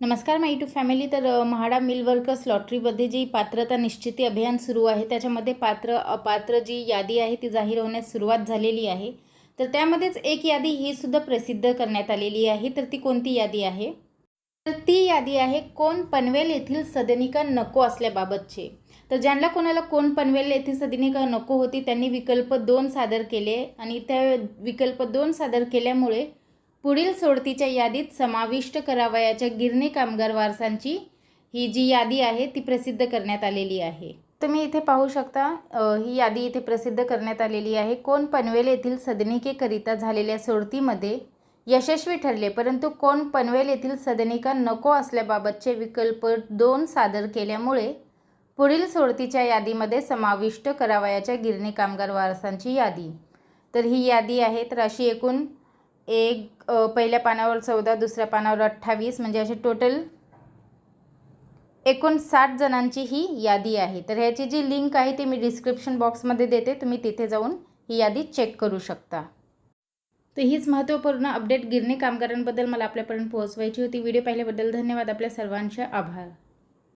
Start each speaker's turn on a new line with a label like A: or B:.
A: नमस्कार माय to family तर MHADA mill workers लॉटरीमध्ये जी पात्रता निश्चिती अभियान सुरू आहे त्याच्यामध्ये पात्र अपात्र जी यादी आहे ती जाहीर होण्यास सुरुवात झालेली आहे. तर त्यामध्येच एक यादी ही सुद्धा प्रसिद्ध करण्यात आलेली आहे. तर ती कोणती यादी आहे? तर ती यादी आहे कोण पनवेल येथील सदनिका नको असल्याबाबतचे. तर ज्यांना कोणाला कोण पनवेल येथील सदनिका नको होती त्यांनी विकल्प दोन सादर केले आणि त्या विकल्प दोन सादर केल्यामुळे पुढील सोडतीच्या यादीत समाविष्ट करावयाच्या गिरणी कामगार वारसांची ही जी यादी आहे ती प्रसिद्ध करण्यात आलेली आहे. तुम्ही इथे पाहू शकता ही यादी इथे प्रसिद्ध करण्यात आलेली आहे. कोण पनवेल येथील सदनिकेकरिता झालेल्या सोडतीमध्ये यशस्वी ठरले परंतु कोण पनवेल येथील सदनिका नको असल्याबाबतचे विकल्प दोन सादर केल्यामुळे पुढील सोडतीच्या यादीमध्ये समाविष्ट करावयाच्या गिरणी कामगार वारसांची यादी. तर ही यादी आहे तर अशी एकूण एक पहिल्या पानावर चौदा दुसऱ्या पानावर अठ्ठावीस म्हणजे असे टोटल एकोणसाठ जणांची ही यादी आहे. तर ह्याची जी लिंक आहे ती मी डिस्क्रिप्शन बॉक्समध्ये देते. तुम्ही तिथे जाऊन ही यादी चेक करू शकता. तर हीच महत्त्वपूर्ण अपडेट गिरणी कामगारांबद्दल मला आपल्यापर्यंत पोहोचवायची होती. व्हिडिओ पाहिल्याबद्दल धन्यवाद. आपल्या सर्वांचे आभार.